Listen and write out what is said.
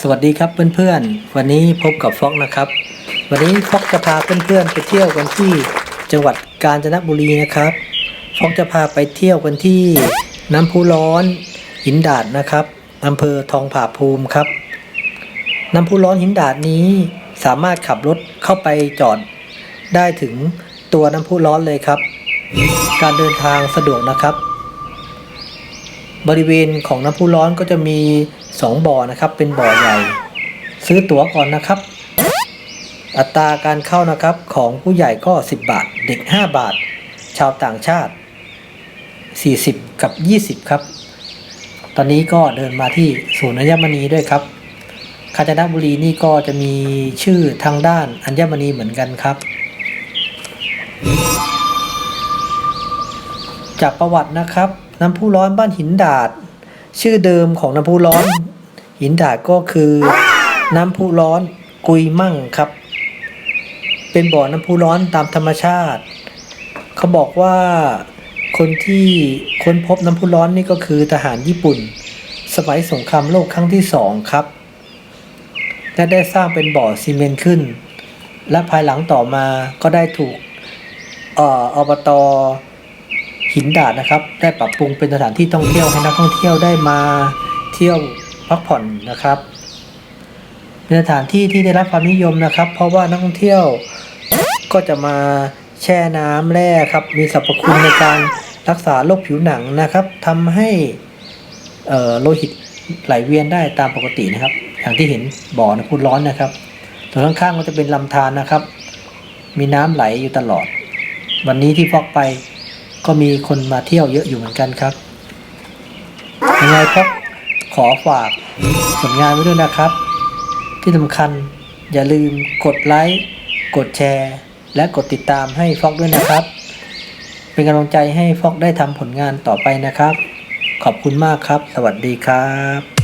สวัสดีครับเพื่อนๆ วันนี้พบกับฟอกนะครับ วันนี้ฟอกจะพาเพื่อนๆไปเที่ยวกันที่จังหวัดกาญจนบุรีนะครับฟอกจะพาไปเที่ยวกันที่น้ำพุร้อนหินดาดนะครับอำเภอทองผาภูมิครับ น้ำพุร้อนหินดาดนี้สามารถขับรถเข้าไปจอดได้ถึงตัวน้ำพุร้อนเลยครับ การเดินทางสะดวกนะครับ บริเวณของน้ำพุร้อนก็จะมี 2 บ่อนะครับ เป็นบ่อใหญ่ ซื้อตั๋วก่อนนะครับ อัตราการเข้านะครับของผู้ใหญ่ก็ 10 บาท เด็ก 5 บาท ชาวต่างชาติ 40 กับ 20 ครับ ตอนนี้ก็เดินมาที่ศูนย์อัญมณีด้วยครับกาญจนบุรีนี่ก็จะมีชื่อทางด้านอัญมณีเหมือนกันครับ จากประวัตินะครับ น้ำพุร้อนบ้านหินดาด ชื่อเดิมของน้ำพุร้อน หินดาดก็คือ น้ำพุร้อนกุยมั่งครับ เป็นบ่อน้ำพุร้อนตามธรรมชาติ เขาบอกว่าคนที่ค้นพบน้ำพุร้อนนี่ก็คือทหารญี่ปุ่น สมัยสงครามโลกครั้งที่สองครับ และได้สร้างเป็นบ่อซีเมนต์ขึ้น และภายหลังต่อมาก็ได้ถูกเอออบตอ หินดาดนะครับ ได้ปรับปรุงเป็นสถานที่ท่องเที่ยวให้นักท่องเที่ยวได้มาเที่ยวพักผ่อนนะครับเป็นสถานที่ที่ได้รับความนิยมนะครับ เพราะว่านักท่องเที่ยวก็จะมาแช่น้ำแร่ครับ มีสรรพคุณในการรักษาโรคผิวหนังนะครับทำให้โลหิตไหลเวียนได้ตามปกตินะครับ อย่างที่เห็นบ่อน้ำพุร้อนนะครับส่วนข้างๆก็จะเป็นลำธารนะครับ มีน้ำไหลอยู่ตลอด วันนี้ที่ฟอกไป ก็มีคนมาเที่ยวเยอะอยู่เหมือนกันครับยังไงครับขอฝากผลงานไว้ด้วยนะครับ ที่สำคัญอย่าลืมกดไลค์กดแชร์ และกดติดตามให้ฟอกด้วยนะครับ เป็นกำลังใจให้ฟอกได้ทำผลงานต่อไปนะครับ ขอบคุณมากครับ สวัสดีครับ